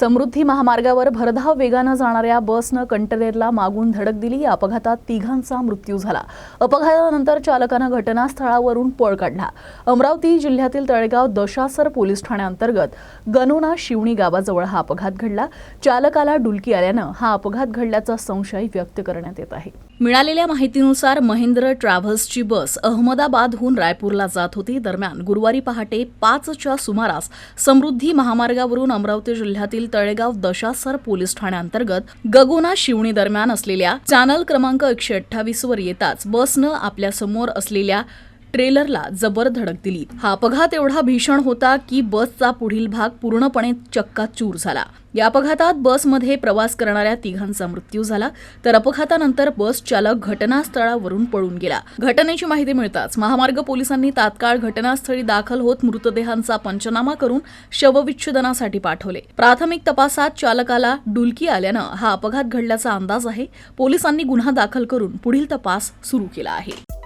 समृद्धी महामार्गावर भरधाव वेगानं जाणाऱ्या बसनं कंटेनरला मागून धडक दिली. या अपघातात तिघांचा मृत्यू झाला. अपघातानंतर चालकानं घटनास्थळावरून पळ काढला. अमरावती जिल्ह्यातील तळेगाव दशासर पोलीस ठाण्याअंतर्गत गनोना शिवणी गावाजवळ हा अपघात घडला. चालकाला डुलकी आल्यानं हा अपघात घडल्याचा संशय व्यक्त करण्यात येत आहे. मिळालेल्या माहितीनुसार महेंद्र ट्रॅव्हल्सची बस अहमदाबादहून रायपूरला जात होती. दरम्यान गुरुवारी पहाटे पाचच्या सुमारास समृद्धी महामार्गावरून अमरावती जिल्ह्यातील तळेगाव दशासर पोलीस ठाण्याअंतर्गत गगोना शिवणी दरम्यान असलेल्या चॅनल क्रमांक एकशे अठ्ठावीस वर येताच बसनं आपल्यासमोर असलेल्या ट्रेलरला जबर धडक दिली. हा अपघात एवढा भीषण होता की बसचा पुढील भाग पूर्णपणे चक्काचूर झाला. या अपघातात बसमध्ये प्रवास करणाऱ्या तिघांचा मृत्यू झाला तर अपघातानंतर बस चालक घटनास्थळावरून पळून गेला. घटनेची माहिती मिळताच महामार्ग पोलिसांनी तात्काळ घटनास्थळी दाखल होत मृतदेहांचा पंचनामा करून शवविच्छेदनासाठी पाठवले. प्राथमिक तपासात चालकाला डुलकी आल्यानं हा अपघात घडल्याचा अंदाज आहे. पोलिसांनी गुन्हा दाखल करून पुढील तपास सुरू केला आहे.